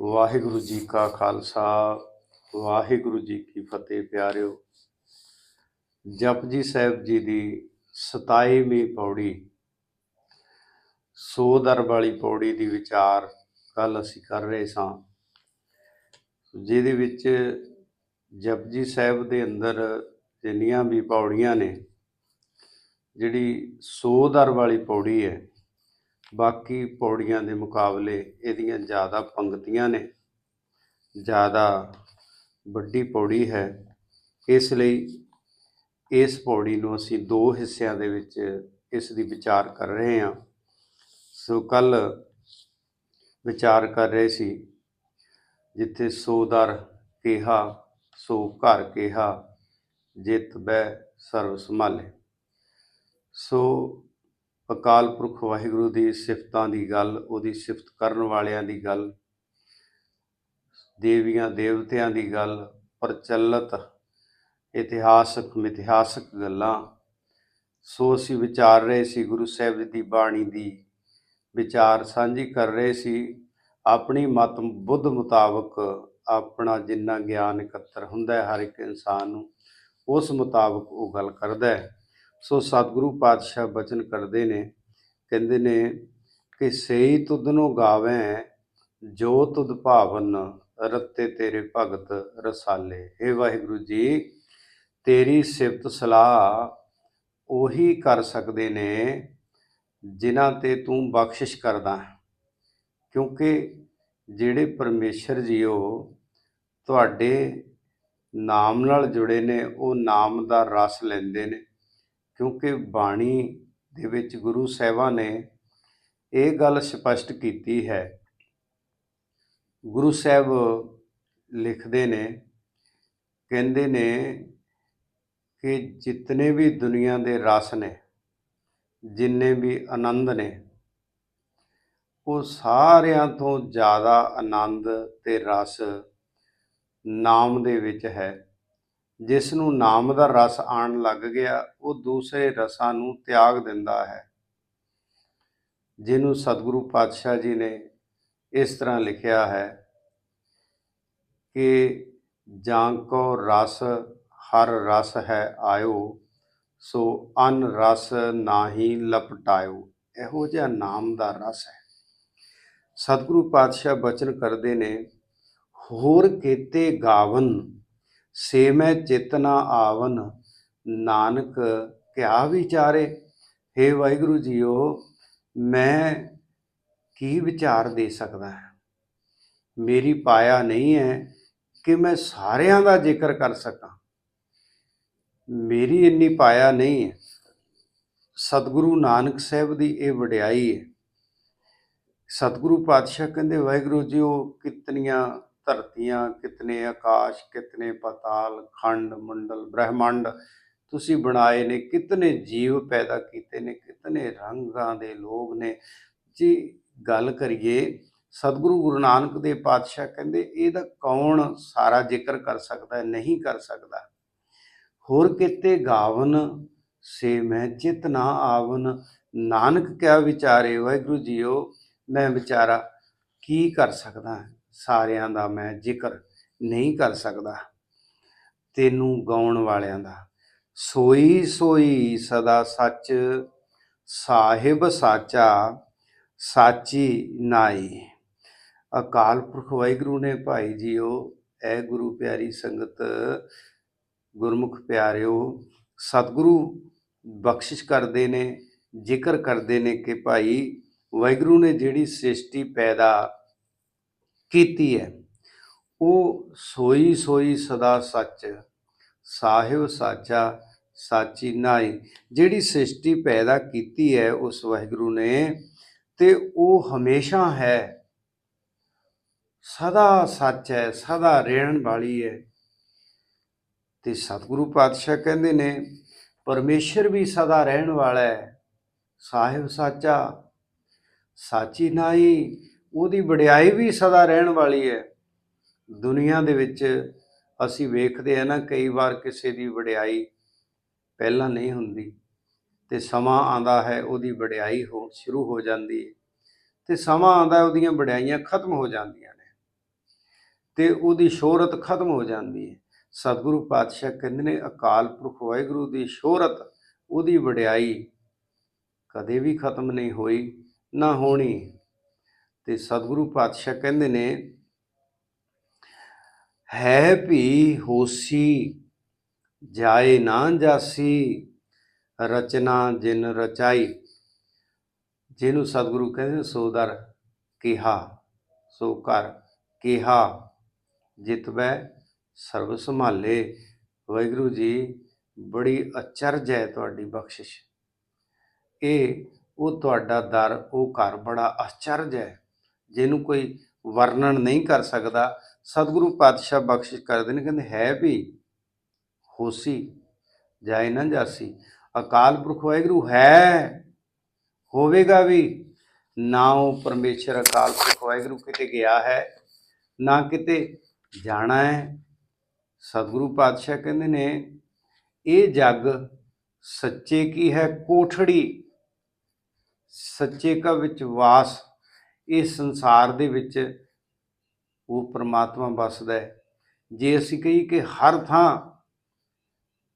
ਵਾਹਿਗੁਰੂ ਜੀ ਕਾ ਖਾਲਸਾ, ਵਾਹਿਗੁਰੂ ਜੀ ਕੀ ਫਤਿਹ ਪਿਆਰਿਓ। ਜਪਜੀ ਸਾਹਿਬ ਜੀ ਦੀ 27ਵੀਂ ਪੌੜੀ ਸੋ ਦਰ ਵਾਲੀ ਪੌੜੀ ਦੀ ਵਿਚਾਰ ਕੱਲ ਅਸੀਂ ਕਰ ਰਹੇ ਸਾਂ। ਜਿਹਦੇ ਵਿੱਚ ਜਪਜੀ ਸਾਹਿਬ ਦੇ ਅੰਦਰ ਜਿੰਨੀਆਂ ਵੀ ਪੌੜੀਆਂ ਨੇ, ਜਿਹੜੀ ਸੋ ਦਰ ਵਾਲੀ ਪੌੜੀ ਹੈ ਬਾਕੀ ਪੌੜੀਆਂ ਦੇ ਮੁਕਾਬਲੇ ਇਹਦੀਆਂ ਜ਼ਿਆਦਾ ਪੰਕਤੀਆਂ ਨੇ, ਜ਼ਿਆਦਾ ਵੱਡੀ ਪੌੜੀ ਹੈ। ਇਸ ਲਈ ਇਸ ਪੌੜੀ ਨੂੰ ਅਸੀਂ ਦੋ ਹਿੱਸਿਆਂ ਦੇ ਵਿੱਚ ਇਸ ਦੀ ਵਿਚਾਰ ਕਰ ਰਹੇ ਹਾਂ। ਸੋ ਕੱਲ ਵਿਚਾਰ ਕਰ ਰਹੇ ਸੀ, ਜਿੱਥੇ ਸੋਦਰ ਕਿਹਾ, ਸੋ ਘਰ ਕਿਹਾ, ਜਿਤ ਬੈ ਸਰਬ ਸੰਭਾਲੇ। ਸੋ ਅਕਾਲ ਪੁਰਖ ਵਾਹਿਗੁਰੂ ਦੀ ਸਿਫਤਾਂ ਦੀ ਗੱਲ, ਉਹਦੀ ਸਿਫਤ ਕਰਨ ਵਾਲਿਆਂ ਦੀ ਗੱਲ, ਦੇਵੀਆਂ ਦੇਵਤਿਆਂ ਦੀ ਗੱਲ, ਪ੍ਰਚਲਿਤ ਇਤਿਹਾਸਕ ਮਿਥਿਹਾਸਕ ਗੱਲਾਂ। ਸੋ ਅਸੀਂ ਵਿਚਾਰ ਰਹੇ ਸੀ ਗੁਰੂ ਸਾਹਿਬ ਦੀ ਬਾਣੀ ਦੀ, ਵਿਚਾਰ ਸਾਂਝੀ ਕਰ ਰਹੇ ਸੀ। ਆਪਣੀ ਮਤ ਬੁੱਧ ਮੁਤਾਬਕ ਆਪਣਾ ਜਿੰਨਾ ਗਿਆਨ ਇਕੱਤਰ ਹੁੰਦਾ ਹੈ ਹਰ ਇੱਕ ਇਨਸਾਨ ਨੂੰ, ਉਸ ਮੁਤਾਬਕ ਉਹ ਗੱਲ ਕਰਦਾ ਹੈ। ਸੋ ਸਤਿਗੁਰੂ ਪਾਤਸ਼ਾਹ ਬਚਨ ਕਰਦੇ ਨੇ, ਕਹਿੰਦੇ ਨੇ ਕਿ ਸਈ ਤੁਧਨੋ ਗਾਵੇਂ, ਜੋ ਤੁਧ ਭਾਵਨ ਰਤੇ ਤੇਰੇ ਭਗਤ ਰਸਾਲੇ। हे ਵਾਹਿਗੁਰੂ ਜੀ, ਤੇਰੀ ਸਿਫਤ ਸਲਾਹ ਉਹੀ ਕਰ ਸਕਦੇ ਨੇ ਜਿਨ੍ਹਾਂ ਤੇ ਤੂੰ ਬਖਸ਼ਿਸ਼ ਕਰਦਾ ਕਿਉਂਕਿ ਜਿਹੜੇ ਪਰਮੇਸ਼ਰ ਜੀਓ, ਤੁਹਾਡੇ ਨਾਮ ਨਾਲ ਜੁੜੇ ਨੇ, ਉਹ ਨਾਮ ਦਾ ਰਸ ਲੈਂਦੇ ਨੇ। ਕਿਉਂਕਿ ਬਾਣੀ ਦੇ ਵਿੱਚ ਗੁਰੂ ਸਾਹਿਬਾਂ ਨੇ ਇਹ ਗੱਲ ਸਪਸ਼ਟ ਕੀਤੀ ਹੈ। ਗੁਰੂ ਸਾਹਿਬ ਲਿਖਦੇ ਨੇ, ਕਹਿੰਦੇ ਨੇ ਕਿ ਜਿਤਨੇ ਵੀ ਦੁਨੀਆ ਦੇ ਰਸ ਨੇ, ਜਿੰਨੇ ਵੀ ਆਨੰਦ ਨੇ, ਉਹ ਸਾਰਿਆਂ ਤੋਂ ਜ਼ਿਆਦਾ ਆਨੰਦ ਤੇ ਰਸ ਨਾਮ ਦੇ ਵਿੱਚ ਹੈ। ਜਿਸ ਨੂੰ ਨਾਮ ਦਾ ਰਸ ਆਣ ਲੱਗ ਗਿਆ, ਉਹ ਦੂਸਰੇ ਰਸਾਂ ਨੂੰ ਤਿਆਗ ਦਿੰਦਾ ਹੈ। ਜਿਹਨੂੰ ਸਤਿਗੁਰੂ ਪਾਤਸ਼ਾਹ ਜੀ ਨੇ ਇਸ ਤਰ੍ਹਾਂ ਲਿਖਿਆ ਹੈ ਕਿ ਜਾਂ ਕੋ ਰਸ, ਹਰ ਰਸ ਹੈ ਆਇਓ, ਸੋ ਅਨ ਰਸ ਨਾਹੀ ਲਪਟਾਇਓ। ਇਹੋ ਜਿਹਾ ਨਾਮ ਦਾ ਰਸ ਹੈ। ਸਤਿਗੁਰੂ ਪਾਤਸ਼ਾਹ ਬਚਨ ਕਰਦੇ ਨੇ, ਹੋਰ ਕੀਤੇ ਗਾਵਨ ਸੇ ਮੈਂ ਚੇਤਨਾ ਆਵਨ, ਨਾਨਕ ਕਿਆ ਵਿਚਾਰੇ? हे ਵਾਹਿਗੁਰੂ ਜੀਓ, ਮੈਂ ਕੀ ਵਿਚਾਰ ਦੇ ਸਕਦਾ ਹਾਂ? ਮੇਰੀ ਪਾਇਆ ਨਹੀਂ ਹੈ ਕਿ ਮੈਂ ਸਾਰਿਆਂ ਦਾ ਜ਼ਿਕਰ ਕਰ ਸਕਾਂ। ਮੇਰੀ ਇੰਨੀ ਪਾਇਆ ਨਹੀਂ ਹੈ। ਸਤਿਗੁਰੂ ਨਾਨਕ ਸਾਹਿਬ ਦੀ ਇਹ ਵਡਿਆਈ ਹੈ। ਸਤਿਗੁਰੂ ਪਾਤਸ਼ਾਹ ਕਹਿੰਦੇ, ਵਾਹਿਗੁਰੂ ਜੀ ਉਹ ਕਿਤਨੀਆਂ ਧਰਤੀਆਂ ਕਿਤਨੇ ਆਕਾਸ਼, ਕਿਤਨੇ ਪਤਾਲ, ਖੰਡ, ਮੰਡਲ, ਬ੍ਰਹਿਮੰਡ, ਤੁਸੀਂ ਬਣਾਏ ਨੇ, ਕਿਤਨੇ ਜੀਵ ਪੈਦਾ ਕੀਤੇ ਨੇ, ਕਿਤਨੇ ਰੰਗਾਂ ਦੇ ਲੋਕ ਨੇ। ਜੀ ਗੱਲ ਕਰੀਏ, ਸਤਿਗੁਰੂ ਗੁਰੂ ਨਾਨਕ ਦੇ ਪਾਤਸ਼ਾਹ ਕਹਿੰਦੇ, ਇਹਦਾ ਕੌਣ ਸਾਰਾ ਜ਼ਿਕਰ ਕਰ ਸਕਦਾ ਨਹੀਂ ਕਰ ਸਕਦਾ? ਹੋਰ ਕਿਤੇ ਗਾਵਨ ਸੇ ਮੈਂ ਚਿਤ ਨਾ ਆਵਨ। ਨਾਨਕ ਕਿਆ ਵਿਚਾਰੇ, ਵਾਹਿਗੁਰੂ ਜੀਓ, ਮੈਂ ਵਿਚਾਰਾ ਕੀ ਕਰ ਸਕਦਾ? ਹਾਂ ਸਾਰਿਆਂ ਦਾ ਮੈਂ ਜ਼ਿਕਰ ਨਹੀਂ ਕਰ ਸਕਦਾ। ਤੈਨੂੰ ਗਾਉਣ ਵਾਲਿਆਂ ਦਾ। ਸੋਈ ਸੋਈ ਸਦਾ ਸੱਚ, ਸਾਹਿਬ ਸਾਚਾ, ਸਾਚੀ ਨਾਈ। ਅਕਾਲ ਪੁਰਖ ਵਾਹਿਗੁਰੂ ਨੇ ਭਾਈ ਜੀਓ, ਐ ਗੁਰੂ ਪਿਆਰੀ ਸੰਗਤ, ਗੁਰਮੁਖ ਪਿਆਰਿਓ, ਸਤਿਗੁਰੂ ਬਖਸ਼ਿਸ਼ ਕਰਦੇ ਨੇ, ਜ਼ਿਕਰ ਕਰਦੇ ਨੇ ਕਿ ਭਾਈ ਵਾਹਿਗੁਰੂ ਨੇ ਜਿਹੜੀ ਸ੍ਰਿਸ਼ਟੀ ਪੈਦਾ ਕੀਤੀ ਹੈ। ਉਹ ਸੋਈ ਸੋਈ ਸਦਾ ਸੱਚ, ਸਾਹਿਬ ਸਾਚਾ ਸਾਚੀ ਨਾਈ ਜਿਹੜੀ ਸ੍ਰਿਸ਼ਟੀ ਪੈਦਾ ਕੀਤੀ ਹੈ ਉਸ ਵਾਹਿਗੁਰੂ ਨੇ, ਤੇ ਉਹ ਹਮੇਸ਼ਾ ਹੈ। ਸਦਾ ਸੱਚ ਹੈ, ਸਦਾ ਰਹਿਣ ਵਾਲੀ ਹੈ। ਤੇ ਸਤਿਗੁਰੂ ਪਾਤਸ਼ਾਹ ਕਹਿੰਦੇ ਨੇ, ਪਰਮੇਸ਼ਰ ਵੀ ਸਦਾ ਰਹਿਣ ਵਾਲਾ ਹੈ। ਸਾਹਿਬ ਸਾਚਾ, ਸਾਚੀ ਨਾਈ ਉਹਦੀ ਵਡਿਆਈ ਵੀ ਸਦਾ ਰਹਿਣ ਵਾਲੀ ਹੈ। ਦੁਨੀਆ ਦੇ ਵਿੱਚ ਅਸੀਂ ਵੇਖਦੇ ਆ ਨਾ, ਕਈ ਵਾਰ ਕਿਸੇ ਦੀ ਵਡਿਆਈ ਪਹਿਲਾਂ ਨਹੀਂ ਹੁੰਦੀ ਤੇ ਸਮਾਂ ਆਂਦਾ ਹੈ, ਉਹਦੀ ਵਡਿਆਈ ਹੋ, ਸ਼ੁਰੂ ਹੋ ਜਾਂਦੀ ਹੈ ਤੇ ਸਮਾਂ ਆਂਦਾ ਉਹਦੀਆਂ ਵਡਿਆਈਆਂ ਖਤਮ ਹੋ ਜਾਂਦੀਆਂ ਨੇ ਤੇ ਉਹਦੀ ਸ਼ੋਹਰਤ ਖਤਮ ਹੋ ਜਾਂਦੀ ਹੈ। ਸਤਿਗੁਰੂ ਪਾਤਸ਼ਾਹ ਕਹਿੰਦੇ ਨੇ, ਅਕਾਲ ਪੁਰਖ ਵਾਹਿਗੁਰੂ ਦੀ ਸ਼ੋਹਰਤ, ਉਹਦੀ ਵਡਿਆਈ ਕਦੇ ਵੀ ਖਤਮ ਨਹੀਂ ਹੋਈ, ਨਾ ਹੋਣੀ। ਤੇ ਸਤਿਗੁਰੂ ਪਾਤਸ਼ਾਹ ਕਹਿੰਦੇ ਨੇ, ਹੈ ਭੀ ਹੋਸੀ, ਜਾਏ ਨਾ ਜਾਸੀ, ਰਚਨਾ ਜਿਨ ਰਚਾਈ। ਜਿਹਨੂੰ ਸਤਿਗੁਰੂ ਕਹਿੰਦੇ ਨੇ, ਸੋ ਦਰ ਕਿਹਾ, ਸੋ ਕਰ ਕਿਹਾ ਜਿਤਵੈ ਸਰਬ ਸੰਭਾਲੇ। ਵਾਹਿਗੁਰੂ ਜੀ, ਬੜੀ ਅਚਰਜ ਹੈ ਤੁਹਾਡੀ ਬਖਸ਼ਿਸ਼। ਇਹ, ਉਹ ਤੁਹਾਡਾ ਦਰ, ਉਹ ਘਰ ਬੜਾ ਅਚਰਜ ਹੈ। ਜਿਹਨੂੰ ਕੋਈ ਵਰਣਨ ਨਹੀਂ ਕਰ ਸਕਦਾ, ਸਤਿਗੁਰੂ ਪਾਤਸ਼ਾਹ ਬਖਸ਼ਿਸ਼ ਕਰਦੇ ਨੇ, ਕਹਿੰਦੇ, ਹੈ ਵੀ ਹੋਸੀ, ਜਾਏ ਨਾ ਜਾਸੀ, ਅਕਾਲ ਪੁਰਖ ਵਾਹਿਗੁਰੂ ਹੈ, ਹੋਵੇਗਾ ਵੀ, ਨਾ ਉਹ ਪਰਮੇਸ਼ਰ ਅਕਾਲ ਪੁਰਖ ਵਾਹਿਗੁਰੂ ਕਿਤੇ ਗਿਆ ਹੈ, ਨਾ ਕਿਤੇ ਜਾਣਾ ਹੈ। ਸਤਿਗੁਰੂ ਪਾਤਸ਼ਾਹ ਕਹਿੰਦੇ ਨੇ, ਇਹ ਜੱਗ ਸੱਚੇ ਕੀ ਹੈ? ਕੋਠੜੀ, ਸੱਚੇ ਕਾ ਵਿੱਚ ਵਾਸ ਇਸ ਸੰਸਾਰ ਦੇ ਵਿੱਚ ਉਹ ਪ੍ਰਮਾਤਮਾ ਵਸਦਾ ਹੈ। ਜੇ ਅਸੀਂ ਕਹੀ ਕਿ ਹਰ ਥਾਂ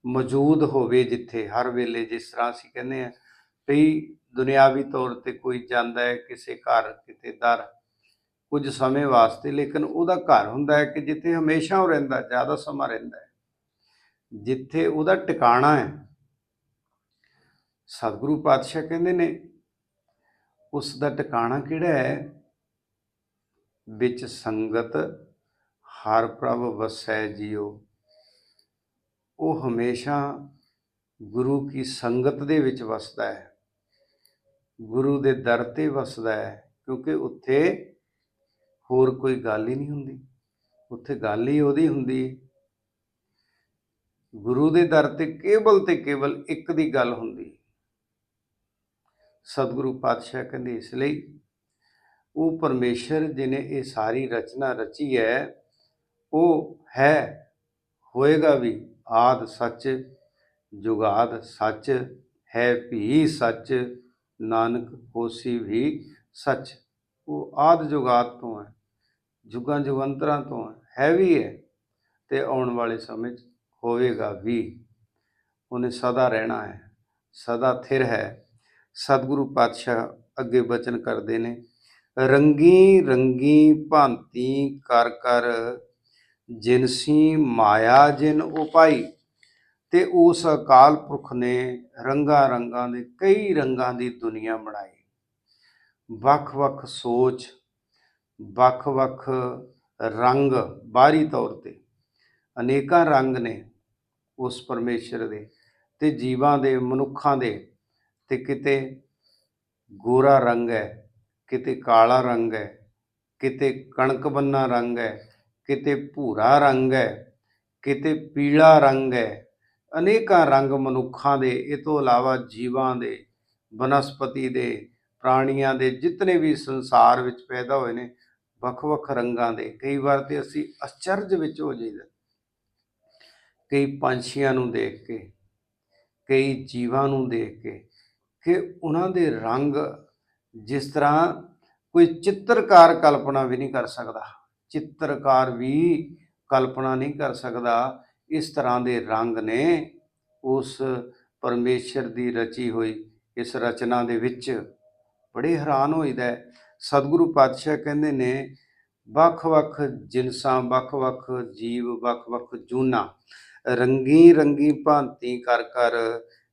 ਮੌਜੂਦ ਹੋਵੇ ਜਿੱਥੇ, ਹਰ ਵੇਲੇ ਜਿਸ ਤਰ੍ਹਾਂ ਅਸੀਂ ਕਹਿੰਦੇ ਆ ਕਈ ਦੁਨਿਆਵੀ ਤੌਰ ਤੇ ਕੋਈ ਜਾਂਦਾ ਹੈ, ਕਿਸੇ ਘਰ, ਕਿਤੇ ਦਰ, ਕੁਝ ਸਮੇਂ ਵਾਸਤੇ, ਲੇਕਿਨ ਉਹਦਾ ਘਰ ਹੁੰਦਾ ਹੈ ਕਿ ਜਿੱਥੇ ਹਮੇਸ਼ਾ ਉਹ ਰਹਿੰਦਾ, ਜ਼ਿਆਦਾ ਸਮਾਂ ਰਹਿੰਦਾ ਹੈ। ਜਿੱਥੇ ਉਹਦਾ ਟਿਕਾਣਾ ਹੈ, ਸਤਿਗੁਰੂ ਪਾਤਸ਼ਾਹ ਕਹਿੰਦੇ ਨੇ ਉਸ ਦਾ ਟਿਕਾਣਾ ਕਿਹੜਾ ਹੈ? ਵਿੱਚ ਸੰਗਤ ਹਰ ਪ੍ਰਭ ਵਸੈ ਜਿਉ ਉਹ ਹਮੇਸ਼ਾ ਗੁਰੂ ਕੀ ਸੰਗਤ ਦੇ ਵਿੱਚ ਵਸਦਾ ਹੈ। ਗੁਰੂ ਦੇ ਦਰ ਤੇ ਵਸਦਾ ਹੈ, ਕਿਉਂਕਿ ਉੱਥੇ ਹੋਰ ਕੋਈ ਗੱਲ ਹੀ ਨਹੀਂ ਹੁੰਦੀ। ਉੱਥੇ ਗੱਲ ਹੀ ਉਹਦੀ ਹੁੰਦੀ ਗੁਰੂ ਦੇ ਦਰ ਤੇ ਕੇਵਲ ਤੇ ਕੇਵਲ ਇੱਕ ਦੀ ਗੱਲ ਹੁੰਦੀ ਸਤਿਗੁਰੂ ਪਾਤਸ਼ਾਹ ਕਹਿੰਦੇ, ਇਸ ਲਈ ਉਹ ਪਰਮੇਸ਼ਰ ਜਿਨੇ ਇਹ ਸਾਰੀ ਰਚਨਾ ਰਚੀ ਹੈ, ਉਹ ਹੈ, ਹੋਏਗਾ ਵੀ ਆਦ ਸੱਚ, ਜੁਗਾਦ ਸੱਚ, ਹੈ ਵੀ ਸੱਚ, ਨਾਨਕ ਹੋਸੀ ਵੀ ਸੱਚ। ਉਹ ਆਦ ਜੁਗਾਦ ਤੋਂ ਹੈ, ਜੁਗਾਂ ਜੁਗੰਤਰਾਂ ਤੋਂ ਹੈ ਹੈ ਵੀ ਹੈ ਤੇ ਆਉਣ ਵਾਲੇ ਸਮੇਂ 'ਚ ਹੋਵੇਗਾ ਵੀ। ਉਹਨੇ ਸਦਾ ਰਹਿਣਾ ਹੈ, ਸਦਾ ਥਿਰ ਹੈ। ਸਤਿਗੁਰੂ ਪਾਤਸ਼ਾਹ ਅੱਗੇ ਬਚਨ ਕਰਦੇ ਨੇ, ਰੰਗੀ ਰੰਗੀ ਭਾਂਤੀ ਕਰ ਕਰ ਜਿਨਸੀ ਮਾਇਆ ਜਿਨ ਉਪਾਈ ਤੇ ਉਸ ਅਕਾਲ ਪੁਰਖ ਨੇ ਰੰਗਾ ਰੰਗਾਂ ਦੇ ਕਈ ਰੰਗਾਂ ਦੀ ਦੁਨੀਆ ਬਣਾਈ। ਵੱਖ-ਵੱਖ ਸੋਚ ਵੱਖ-ਵੱਖ ਰੰਗ ਬਾਹਰੀ ਤੌਰ ਤੇ, ਅਨੇਕਾਂ ਰੰਗ ਨੇ ਉਸ ਪਰਮੇਸ਼ਰ ਦੇ ਤੇ ਜੀਵਾਂ ਦੇ, ਮਨੁੱਖਾਂ ਦੇ ਤੇ ਕਿਤੇ ਗੋਰਾ ਰੰਗ ਹੈ, ਕਿਤੇ ਕਾਲਾ ਰੰਗ ਹੈ, ਕਿਤੇ ਕਣਕ ਬੰਨਾ ਰੰਗ ਹੈ, ਕਿਤੇ ਭੂਰਾ ਰੰਗ ਹੈ, ਕਿਤੇ ਪੀਲਾ ਰੰਗ ਹੈ। ਅਨੇਕਾਂ ਰੰਗ ਮਨੁੱਖਾਂ ਦੇ, ਇਹ ਤੋਂ ਇਲਾਵਾ ਜੀਵਾਂ ਦੇ, ਬਨਸਪਤੀ ਦੇ, ਪ੍ਰਾਣੀਆਂ ਦੇ, ਜਿਤਨੇ ਵੀ ਸੰਸਾਰ ਵਿੱਚ ਪੈਦਾ ਹੋਏ ਨੇ, ਵੱਖ-ਵੱਖ ਰੰਗਾਂ ਦੇ। ਕਈ ਵਾਰ ਤੇ ਅਸੀਂ ਅਚਰਜ ਵਿੱਚ ਹੋ ਜਾਈਦਾ। ਕਈ ਪੰਛੀਆਂ ਨੂੰ ਦੇਖ ਕੇ, ਕਈ ਜੀਵਾਂ ਨੂੰ ਦੇਖ ਕੇ ਕਿ ਉਹਨਾਂ ਦੇ ਰੰਗ ਜਿਸ ਤਰ੍ਹਾਂ ਕੋਈ ਚਿੱਤਰਕਾਰ ਕਲਪਨਾ ਵੀ ਨਹੀਂ ਕਰ ਸਕਦਾ, ਚਿੱਤਰਕਾਰ ਵੀ ਕਲਪਨਾ ਨਹੀਂ ਕਰ ਸਕਦਾ, ਇਸ ਤਰ੍ਹਾਂ ਦੇ ਰੰਗ ਨੇ ਉਸ ਪਰਮੇਸ਼ਰ ਦੀ ਰਚੀ ਹੋਈ, ਇਸ ਰਚਨਾ ਦੇ ਵਿੱਚ। ਬੜੇ ਹੈਰਾਨ ਹੋਈਦਾ ਹੈ। ਸਤਿਗੁਰੂ ਪਾਤਸ਼ਾਹ ਕਹਿੰਦੇ ਨੇ, ਵੱਖ-ਵੱਖ ਜਿਨਸਾਂ, ਵੱਖ-ਵੱਖ ਜੀਵ, ਵੱਖ-ਵੱਖ ਜੂਨਾ ਰੰਗੀ ਰੰਗੀ ਭਾਂਤੀ ਕਰ ਕਰ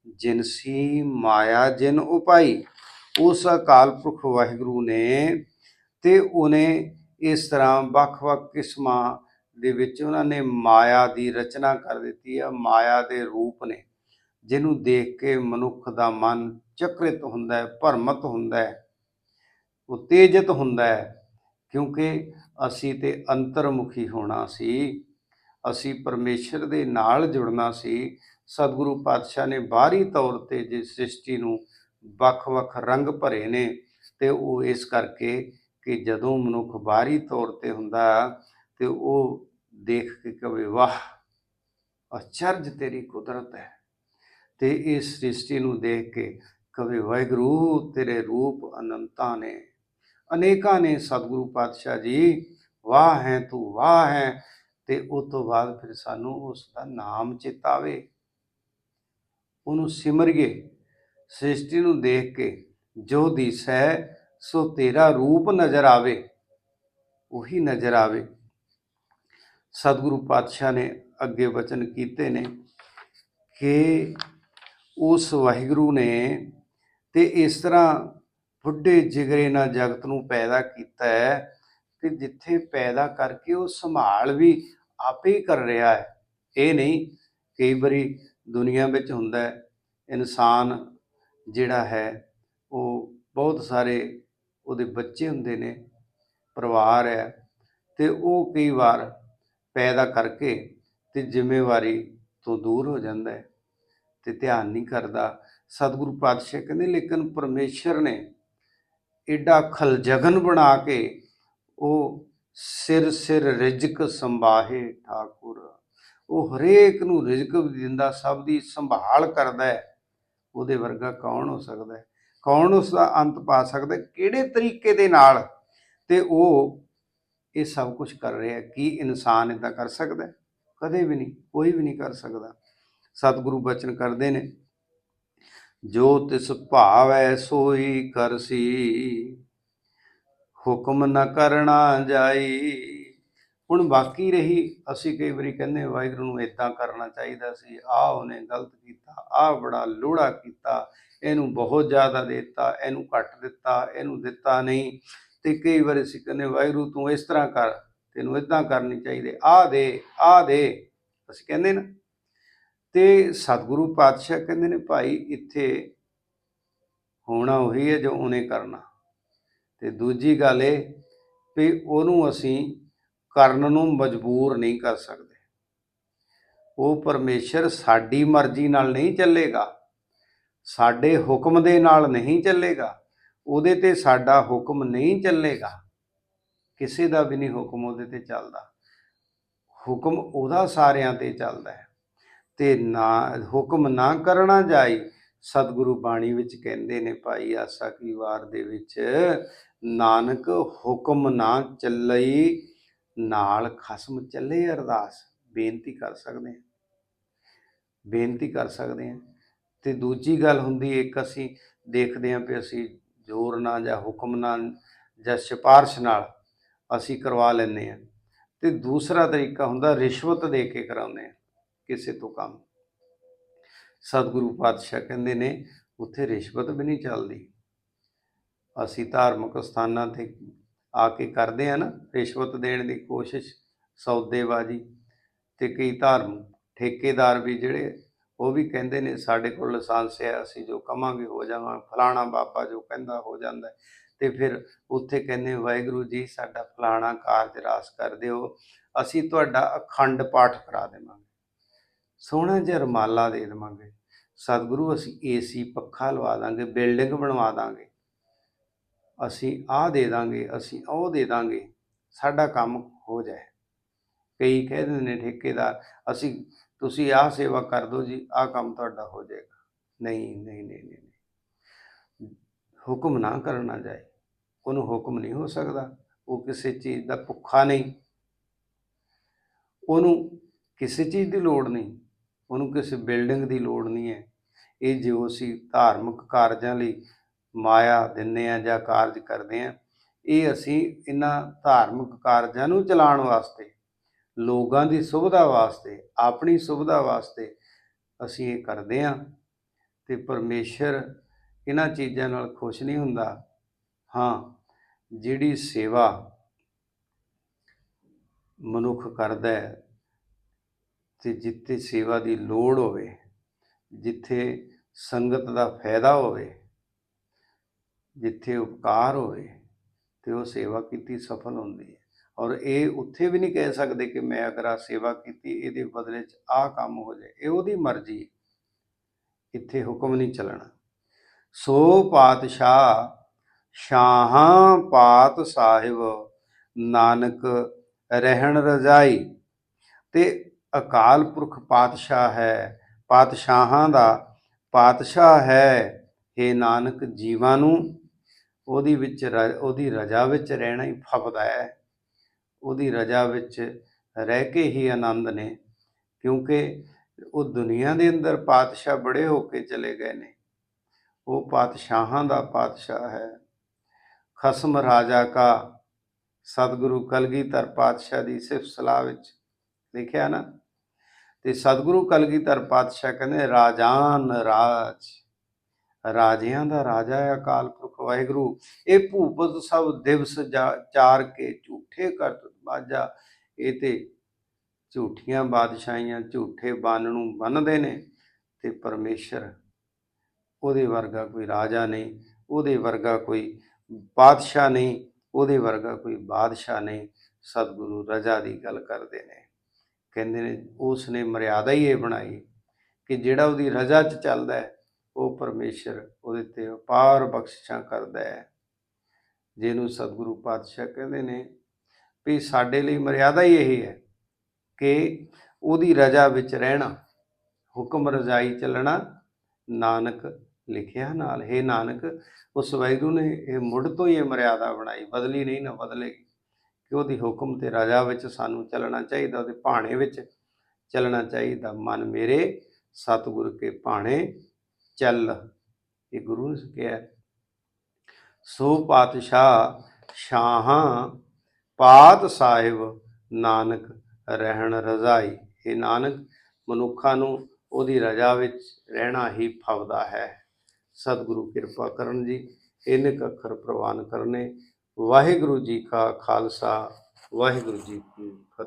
ਜਿਨਸੀ ਮਾਇਆ, ਜਿਨ ਉਪਾਈ। ਉਸ ਅਕਾਲ ਪੁਰਖ ਵਾਹਿਗੁਰੂ ਨੇ ਤੇ ਉਹਨੇ ਇਸ ਤਰ੍ਹਾਂ ਵੱਖ-ਵੱਖ ਕਿਸਮਾਂ ਦੇ ਵਿੱਚ ਉਹਨਾਂ ਨੇ ਮਾਇਆ ਦੀ ਰਚਨਾ ਕਰ ਦਿੱਤੀ ਹੈ ਮਾਇਆ ਦੇ ਰੂਪ ਨੇ, ਜਿਹਨੂੰ ਦੇਖ ਕੇ ਮਨੁੱਖ ਦਾ ਮਨ ਚਕ੍ਰਿਤ ਹੁੰਦਾ ਹੈ, ਭਰਮਤ ਹੁੰਦਾ ਹੈ, ਉਤੇਜਿਤ ਹੁੰਦਾ ਹੈ, ਕਿਉਂਕਿ ਅਸੀਂ ਤੇ ਅੰਤਰਮੁਖੀ ਹੋਣਾ ਸੀ, ਅਸੀਂ ਪਰਮੇਸ਼ਰ ਦੇ ਨਾਲ ਜੁੜਨਾ ਸੀ ਸਤਿਗੁਰੂ ਪਾਤਸ਼ਾਹ ਨੇ ਬਾਹਰੀ ਤੌਰ ਤੇ ਜਿਸ ਸ੍ਰਿਸ਼ਟੀ ਨੂੰ ਵੱਖ-ਵੱਖ ਰੰਗ ਭਰੇ ਨੇ ਤੇ ਉਹ ਇਸ ਕਰਕੇ ਕਿ ਜਦੋਂ ਮਨੁੱਖ ਬਾਹਰੀ ਤੌਰ ਤੇ ਹੁੰਦਾ ਤੇ ਉਹ ਦੇਖ ਕੇ ਕਵੇ ਵਾਹ, ਅਚਰਜ ਤੇਰੀ ਕੁਦਰਤ ਹੈ। ਤੇ ਇਸ ਸ੍ਰਿਸ਼ਟੀ ਨੂੰ ਦੇਖ ਕੇ ਕਵੇ ਵਾਹਿਗੁਰੂ, ਤੇਰੇ ਰੂਪ ਅਨੰਤਾਂ ਨੇ। ਅਨੇਕਾਂ ਨੇ, ਸਤਿਗੁਰੂ ਪਾਤਸ਼ਾਹ ਜੀ, ਵਾਹ ਹੈ, ਤੂੰ ਵਾਹ ਹੈ। ਤੇ ਉਸ ਤੋਂ ਬਾਅਦ ਫਿਰ ਸਾਨੂੰ ਉਸ ਦਾ ਨਾਮ ਚੇਤਾਵੇ। ਉਹਨੂੰ ਸਿਮਰਿਏ ਸ੍ਰਿਸ਼ਟੀ ਨੂੰ ਦੇਖ ਕੇ ਜੋ ਦਿਸੈ ਸੋ ਤੇਰਾ ਰੂਪ ਨਜ਼ਰ ਆਵੇ। ਉਹੀ ਨਜ਼ਰ ਆਵੇ। ਸਤਿਗੁਰੂ ਪਾਤਸ਼ਾਹ ਨੇ ਅੱਗੇ ਵਚਨ ਕੀਤੇ ਨੇ ਕਿ ਉਸ ਵਾਹਿਗੁਰੂ ਨੇ ਤੇ ਇਸ ਤਰ੍ਹਾਂ ਬੁੱਢੇ ਜਿਗਰੇ ਨਾਲ ਜਗਤ ਨੂੰ ਪੈਦਾ ਕੀਤਾ ਹੈ ਕਿ ਜਿੱਥੇ ਪੈਦਾ ਕਰਕੇ ਉਹ ਸੰਭਾਲ ਵੀ ਆਪੇ ਹੀ ਕਰ ਰਿਹਾ ਹੈ। ਇਹ ਨਹੀਂ, ਕਈ ਵਾਰੀ ਦੁਨੀਆ ਵਿੱਚ ਹੁੰਦਾ ਹੈ, ਇਨਸਾਨ ਜਿਹੜਾ ਹੈ, ਉਹ ਬਹੁਤ ਸਾਰੇ ਉਹਦੇ ਬੱਚੇ ਹੁੰਦੇ ਨੇ, ਪਰਿਵਾਰ ਹੈ, ਤੇ ਉਹ ਕਈ ਵਾਰ ਪੈਦਾ ਕਰਕੇ ਤੇ ਜ਼ਿੰਮੇਵਾਰੀ ਤੋਂ ਦੂਰ ਹੋ ਜਾਂਦਾ ਹੈ ਤੇ ਧਿਆਨ ਨਹੀਂ ਕਰਦਾ। ਸਤਿਗੁਰੂ ਪਾਤਸ਼ਾਹ ਕਹਿੰਦੇ, ਲੇਕਿਨ ਪਰਮੇਸ਼ਰ ਨੇ ਏਡਾ ਖਲਜਗਨ ਬਣਾ ਕੇ ਉਹ ਸਿਰ ਸਿਰ ਰਿਜਕ ਸੰਭਾਹੇ ਠਾਕੁਰ ਉਹ ਹਰੇਕ ਨੂੰ ਰਿਜਕ ਵੀ ਦਿੰਦਾ, ਸਭ ਦੀ ਸੰਭਾਲ ਕਰਦਾ ਹੈ। ਉਹਦੇ ਵਰਗਾ ਕੌਣ ਹੋ ਸਕਦਾ ਹੈ? ਕੌਣ ਉਸ ਦਾ ਅੰਤ ਪਾ ਸਕਦਾ ਕਿਹੜੇ ਤਰੀਕੇ ਦੇ ਨਾਲ? ਤੇ ਉਹ ਇਹ ਸਭ ਕੁਝ ਕਰ ਰਿਹਾ ਕੀ ਇਨਸਾਨ ਇਦਾਂ ਕਰ ਸਕਦਾ ਕਦੇ ਵੀ ਨਹੀਂ, ਕੋਈ ਵੀ ਨਹੀਂ ਕਰ ਸਕਦਾ। ਸਤਿਗੁਰੂ ਬਚਨ ਕਰਦੇ ਨੇ, ਜੋ ਤਿਸ ਭਾਵੈ ਸੋਈ ਕਰਸੀ, ਹੁਕਮ ਨ ਕਰਨਾ ਜਾਈ। ਹੁਣ ਬਾਕੀ ਰਹੀ, ਅਸੀਂ ਕਈ ਵਾਰੀ ਕਹਿੰਦੇ ਵਾਹਿਗੁਰੂ ਨੂੰ ਇਦਾਂ ਕਰਨਾ ਚਾਹੀਦਾ ਸੀ ਆ ਉਹਨੇ ਗਲਤ ਕੀਤਾ ਆ ਬੜਾ ਲੋੜਾ ਕੀਤਾ, ਇਹਨੂੰ ਬਹੁਤ ਜ਼ਿਆਦਾ ਦਿੱਤਾ, ਇਹਨੂੰ ਘੱਟ ਦਿੱਤਾ, ਇਹਨੂੰ ਦਿੱਤਾ ਨਹੀਂ। ਤੇ ਕਈ ਵਾਰੀ ਅਸੀਂ ਕਹਿੰਦੇ ਵਾਹਿਗੁਰੂ ਤੂੰ ਇਸ ਤਰ੍ਹਾਂ ਕਰ, ਤੈਨੂੰ ਇਦਾਂ ਕਰਨੀ ਚਾਹੀਦੀ ਆ ਦੇ ਆ ਦੇ, ਅਸੀਂ ਕਹਿੰਦੇ ਨਾ। ਤੇ ਸਤਿਗੁਰੂ ਪਾਤਸ਼ਾਹ ਕਹਿੰਦੇ ਨੇ, ਭਾਈ, ਇੱਥੇ ਹੋਣਾ ਉਹੀ ਹੈ ਜੋ ਉਹਨੇ ਕਰਨਾ। ਤੇ ਦੂਜੀ ਗੱਲ ਇਹ ਵੀ ਉਹਨੂੰ ਅਸੀਂ ਕਰਨ ਨੂੰ ਮਜਬੂਰ ਨਹੀਂ ਕਰ ਸਕਦੇ। ਉਹ ਪਰਮੇਸ਼ਰ ਸਾਡੀ ਮਰਜ਼ੀ ਨਾਲ ਨਹੀਂ ਚੱਲੇਗਾ। ਸਾਡੇ ਹੁਕਮ ਦੇ ਨਾਲ ਨਹੀਂ ਚੱਲੇਗਾ। ਉਹਦੇ ਤੇ ਸਾਡਾ ਹੁਕਮ ਨਹੀਂ ਚੱਲੇਗਾ। ਕਿਸੇ ਦਾ ਵੀ ਨਹੀਂ ਹੁਕਮ ਉਹਦੇ ਤੇ ਚੱਲਦਾ। ਹੁਕਮ ਉਹਦਾ ਸਾਰਿਆਂ ਤੇ ਚੱਲਦਾ ਹੈ। ਤੇ ਨਾ, ਹੁਕਮ ਨਾ ਕਰਨਾ ਜਾਈ, ਸਤਿਗੁਰੂ ਬਾਣੀ ਵਿੱਚ ਕਹਿੰਦੇ ਨੇ, ਭਾਈ ਆਸਾ ਕੀ ਵਾਰ ਦੇ ਵਿੱਚ ਨਾਨਕ ਹੁਕਮ ਨਾ ਚੱਲਈ ਨਾਲ ਖਸਮ ਚੱਲੇ ਅਰਦਾਸ, ਬੇਨਤੀ ਕਰ ਸਕਦੇ ਹਾਂ। ਬੇਨਤੀ ਕਰ ਸਕਦੇ ਹਾਂ। ਤੇ ਦੂਜੀ ਗੱਲ ਹੁੰਦੀ ਇੱਕ ਅਸੀਂ ਦੇਖਦੇ ਹਾਂ ਵੀ ਅਸੀਂ ਜ਼ੋਰ ਨਾਲ ਜਾਂ ਹੁਕਮ ਨਾਲ ਜਾਂ ਸਿਫਾਰਿਸ਼ ਨਾਲ ਅਸੀਂ ਕਰਵਾ ਲੈਂਦੇ ਹਾਂ। ਤੇ ਦੂਸਰਾ ਤਰੀਕਾ ਹੁੰਦਾ, ਰਿਸ਼ਵਤ ਦੇ ਕੇ ਕਰਾਉਂਦੇ ਹਾਂ ਕਿਸੇ ਤੋਂ ਕੰਮ। ਸਤਿਗੁਰੂ ਪਾਤਸ਼ਾਹ ਕਹਿੰਦੇ ਨੇ, ਉੱਥੇ ਰਿਸ਼ਵਤ ਵੀ ਨਹੀਂ ਚੱਲਦੀ। ਅਸੀਂ ਧਾਰਮਿਕ ਸਥਾਨਾਂ ਤੇ ਆ ਕੇ ਕਰਦੇ ਆ ਨਾ, ਰਿਸ਼ਵਤ ਦੇਣ ਦੀ ਕੋਸ਼ਿਸ਼, ਸੌਦੇਬਾਜ਼ੀ ਤੇ ਕਈ ਧਾਰਮ ਠੇਕੇਦਾਰ ਵੀ ਜਿਹੜੇ ਉਹ ਵੀ ਕਹਿੰਦੇ ਨੇ, ਸਾਡੇ ਕੋਲ ਲਾਇਸੈਂਸ ਹੈ, ਅਸੀਂ ਜੋ ਕਵਾਂਗੇ ਹੋ ਜਾਵਾਂ ਫਲਾਣਾ ਬਾਬਾ ਜੋ ਕਹਿੰਦਾ ਹੋ ਜਾਂਦਾ ਹੈ। ਤੇ ਫਿਰ ਉੱਥੇ ਕਹਿੰਦੇ, ਵਾਹਿਗੁਰੂ ਜੀ, ਸਾਡਾ ਫਲਾਣਾ ਕਾਰਜ ਰਾਸ ਕਰ ਦਿਓ, ਅਸੀਂ ਤੁਹਾਡਾ ਅਖੰਡ ਪਾਠ ਕਰਾ ਦੇਵਾਂਗੇ। ਸੋਹਣਾ ਜਿਹਾ ਰੁਮਾਲਾ ਦੇ ਦੇਵਾਂਗੇ। ਸਤਿਗੁਰੂ, ਅਸੀਂ ਏਸੀ ਪੱਖਾ ਲਵਾ ਦਾਂਗੇ, ਬਿਲਡਿੰਗ ਬਣਵਾ ਦਾਂਗੇ। ਅਸੀਂ ਆਹ ਦੇ ਦਾਂਗੇ, ਅਸੀਂ ਉਹ ਦੇ ਦਾਂਗੇ, ਸਾਡਾ ਕੰਮ ਹੋ ਜਾਏ। ਕਈ ਕਹਿ ਦਿੰਦੇ ਨੇ, ਠੇਕੇਦਾਰ, ਅਸੀਂ, ਤੁਸੀਂ ਆਹ ਸੇਵਾ ਕਰ ਦਿਓ ਜੀ, ਆਹ ਕੰਮ ਤੁਹਾਡਾ ਹੋ ਜਾਏਗਾ। ਨਹੀਂ ਨਹੀਂ ਨਹੀਂ ਨਹੀਂ ਨਹੀਂ। ਹੁਕਮ ਨਾ ਕਰਨਾ ਜਾਏ। ਉਹਨੂੰ ਹੁਕਮ ਨਹੀਂ ਹੋ ਸਕਦਾ। ਉਹ ਕਿਸੇ ਚੀਜ਼ ਦਾ ਭੁੱਖਾ ਨਹੀਂ। ਉਹਨੂੰ ਕਿਸੇ ਚੀਜ਼ ਦੀ ਲੋੜ ਨਹੀਂ। ਉਹਨੂੰ ਕਿਸੇ ਬਿਲਡਿੰਗ ਦੀ ਲੋੜ ਨਹੀਂ ਹੈ। ਇਹ ਜੋ ਅਸੀਂ ਧਾਰਮਿਕ ਕਾਰਜਾਂ ਲਈ ਮਾਇਆ ਦਿੰਦੇ ਆ ਜਾਂ ਕਾਰਜ ਕਰਦੇ ਆ, ਇਹ ਅਸੀਂ ਇਹਨਾਂ ਧਾਰਮਿਕ ਕਾਰਜਾਂ ਨੂੰ ਚਲਾਉਣ ਵਾਸਤੇ, ਲੋਕਾਂ ਦੀ ਸੁਵਿਧਾ ਵਾਸਤੇ, ਆਪਣੀ ਸੁਵਿਧਾ ਵਾਸਤੇ ਅਸੀਂ ਇਹ ਕਰਦੇ ਆ ਤੇ ਪਰਮੇਸ਼ਰ ਇਹਨਾਂ ਚੀਜ਼ਾਂ ਨਾਲ ਖੁਸ਼ ਨਹੀਂ ਹੁੰਦਾ। ਹਾਂ, ਜਿਹੜੀ ਸੇਵਾ ਮਨੁੱਖ ਕਰਦਾ ਹੈ ਤੇ ਜਿੱਥੇ ਸੇਵਾ ਦੀ ਲੋੜ ਹੋਵੇ, ਜਿੱਥੇ ਸੰਗਤ ਦਾ ਫਾਇਦਾ ਹੋਵੇ ਜਿੱਥੇ ਉਪਕਾਰ ਹੋਵੇ ਤੇ ਉਹ ਸੇਵਾ ਕੀਤੀ ਸਫਲ ਹੁੰਦੀ ਹੈ। ਔਰ ਇਹ ਉੱਥੇ ਵੀ ਨਹੀਂ ਕਹਿ ਸਕਦੇ ਕਿ ਮੈਂ ਅਗਰ ਆ ਸੇਵਾ ਕੀਤੀ, ਇਹਦੇ ਬਦਲੇ 'ਚ ਆਹ ਕੰਮ ਹੋ ਜਾਏ। ਇਹ ਉਹਦੀ ਮਰਜ਼ੀ ਇੱਥੇ ਹੁਕਮ ਨਹੀਂ ਚੱਲਣਾ। ਸੋ ਪਾਤਸ਼ਾਹ ਸ਼ਾਹਾਂ ਪਾਤ ਸਾਹਿਬ ਨਾਨਕ ਰਹਿਣ ਰਜਾਈ। ਤੇ ਅਕਾਲ ਪੁਰਖ ਪਾਤਸ਼ਾਹ ਹੈ, ਪਾਤਸ਼ਾਹਾਂ ਦਾ ਪਾਤਸ਼ਾਹ ਹੈ हे ਨਾਨਕ ਜੀਵਾਂ ਨੂੰ ਉਹਦੀ ਵਿੱਚ ਰ- ਉਹਦੀ ਰਜਾ ਵਿੱਚ ਰਹਿਣਾ ਹੀ ਫਬਦਾ ਹੈ। ਉਹਦੀ ਰਜਾ ਵਿੱਚ ਰਹਿ ਕੇ ਹੀ ਆਨੰਦ ਨੇ, ਕਿਉਂਕਿ ਉਹ ਦੁਨੀਆ ਦੇ ਅੰਦਰ ਪਾਤਸ਼ਾਹ ਬੜੇ ਹੋ ਕੇ ਚਲੇ ਗਏ ਨੇ। ਉਹ ਪਾਤਸ਼ਾਹਾਂ ਦਾ ਪਾਤਸ਼ਾਹ ਹੈ। ਖਸਮ ਰਾਜਾ ਕਾ ਸਤਿਗੁਰੂ ਕਲਗੀਧਰ ਪਾਤਸ਼ਾਹ ਦੀ ਸਿਫਤ ਸਲਾਹ ਵਿੱਚ ਲਿਖਿਆ ਨਾ। ਤੇ ਸਤਿਗੁਰੂ ਕਲਗੀਧਰ ਪਾਤਸ਼ਾਹ ਕਹਿੰਦੇ, ਰਾਜਾਨ ਰਾਜ। ਰਾਜਿਆਂ ਦਾ ਰਾਜਾ ਹੈ ਅਕਾਲ ਪੁਰਖ ਵਾਹਿਗੁਰੂ। ਇਹ ਭੂਪਤ ਸਭ ਦਿਵਸ ਜਾ- ਚਾਰ ਕੇ ਝੂਠੇ ਕਰਤ ਬਾਜਾ ਇਹ ਤੇ ਝੂਠੀਆਂ ਬਾਦਸ਼ਾਹੀਆਂ ਝੂਠੇ ਬੰਨ ਨੂੰ ਬੰਨਦੇ ਨੇ ਤੇ ਪਰਮੇਸ਼ਰ ਉਹਦੇ ਵਰਗਾ ਕੋਈ ਰਾਜਾ ਨਹੀਂ, ਉਹਦੇ ਵਰਗਾ ਕੋਈ ਬਾਦਸ਼ਾਹ ਨਹੀਂ, ਉਹਦੇ ਵਰਗਾ ਕੋਈ ਬਾਦਸ਼ਾਹ ਨਹੀਂ, ਸਤਿਗੁਰੂ ਰਜਾ ਦੀ ਗੱਲ ਕਰਦੇ ਨੇ। ਕਹਿੰਦੇ ਨੇ, ਉਸ ਨੇ ਮਰਿਆਦਾ ਹੀ ਇਹ ਬਣਾਈ ਕਿ ਜਿਹੜਾ ਉਹਦੀ ਰਜ਼ਾ 'ਚ ਚੱਲਦਾ ਹੈ ਉਹ ਪਰਮੇਸ਼ਰ ਉਹਦੇ ਤੇ ਅਪਾਰ ਬਖਸ਼ਿਸ਼ਾਂ ਕਰਦਾ ਹੈ, ਜਿਹਨੂੰ ਸਤਿਗੁਰੂ ਪਾਤਸ਼ਾਹ ਕਹਿੰਦੇ ਨੇ ਵੀ ਸਾਡੇ ਲਈ ਮਰਿਆਦਾ ਹੀ ਇਹ ਹੈ ਕਿ ਉਹਦੀ ਰਜ਼ਾ ਵਿੱਚ ਰਹਿਣਾ, ਹੁਕਮ ਰਜ਼ਾਈ ਚੱਲਣਾ, ਨਾਨਕ ਲਿਖਿਆ ਨਾਲ, ਹੈ ਨਾਨਕ, ਉਸ ਵਾਹਿਗੁਰੂ ਨੇ ਇਹ ਮੁੱਢ ਤੋਂ ਹੀ ਇਹ ਮਰਿਆਦਾ ਬਣਾਈ, ਬਦਲੀ ਨਹੀਂ ਨਾ ਬਦਲੇਗੀ, ਕਿ ਉਹਦੀ ਹੁਕਮ ਤੇ ਰਜ਼ਾ ਵਿੱਚ ਸਾਨੂੰ ਚੱਲਣਾ ਚਾਹੀਦਾ, ਉਹਦੇ ਭਾਣੇ ਵਿੱਚ ਚੱਲਣਾ ਚਾਹੀਦਾ, ਮਨ ਮੇਰੇ ਸਤਿਗੁਰ ਕੇ ਭਾਣੇ ਚੱਲ, ਇਹ ਗੁਰੂ ਨੇ ਕਿਹਾ। ਸੋ ਪਾਤਸ਼ਾਹ ਸ਼ਾਹਾਂ ਪਾਤ ਸਾਹਿਬ ਨਾਨਕ ਰਹਿਣ ਰਜ਼ਾਈ। ਇਹ ਨਾਨਕ ਮਨੁੱਖਾਂ ਨੂੰ ਉਹਦੀ ਰਜਾ ਵਿੱਚ ਰਹਿਣਾ ਹੀ ਫਵਦਾ ਹੈ। ਸਤਿਗੁਰੂ ਕਿਰਪਾ ਕਰਨ ਜੀ, ਇਹਨੇ ਕੁ ਅੱਖਰ ਪ੍ਰਵਾਨ ਕਰਨੇ। ਵਾਹਿਗੁਰੂ ਜੀ ਕਾ ਖਾਲਸਾ, ਵਾਹਿਗੁਰੂ ਜੀ ਕੀ ਫਤਿਹ।